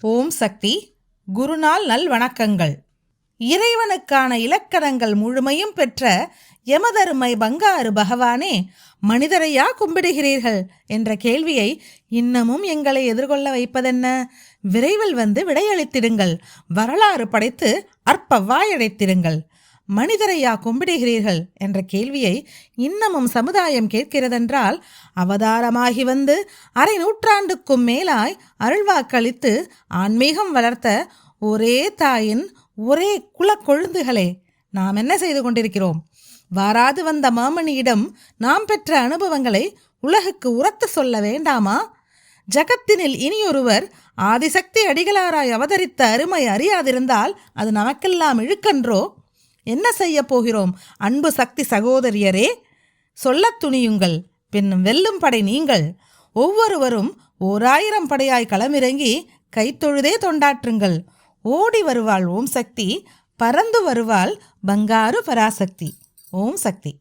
ஓம் சக்தி குருநாள் நல் வணக்கங்கள் இறைவனுக்கான இலக்கணங்கள் முழுமையும் பெற்ற யமதருமை பங்காரு பகவானே மனிதரையா கும்பிடுகிறீர்கள்? என்ற கேள்வியை இன்னமும் எங்களை எதிர்கொள்ள வைப்பதென்ன? விரைவில் வந்து விடையளித்திடுங்கள். வரலாறு படைத்து அற்ப வாயடைத்திடுங்கள். மனிதரையா கும்பிடுகிறீர்கள் என்ற கேள்வியை இன்னமும் சமுதாயம் கேட்கிறதென்றால் அவதாரமாகி வந்து அரை நூற்றாண்டுக்கும் மேலாய் அருள்வாக்களித்து ஆன்மீகம் வளர்த்த ஒரே தாயின் ஒரே குலக்கொழுந்துகளே நாம் என்ன செய்து கொண்டிருக்கிறோம்? வாராது வந்த மாமணியிடம் நாம் பெற்ற அனுபவங்களை உலகுக்கு உரத்து சொல்ல வேண்டாமா? ஜகத்தினில் இனியொருவர் ஆதிசக்தி அடிகளாராய் அவதரித்த அருமை அறியாதிருந்தால் அது நமக்கெல்லாம் இழுக்கன்றோ? என்ன செய்ய போகிறோம்? அன்பு சக்தி சகோதரியரே சொல்லத் துணியுங்கள் பின் வெல்லும் படை நீங்கள். ஒவ்வொருவரும் ஓராயிரம் படையாய் களமிறங்கி கைத்தொழுதே தொண்டாற்றுங்கள். ஓடி வருவாள் ஓம் சக்தி பறந்து வருவாள் பங்காரு பராசக்தி. ஓம் சக்தி.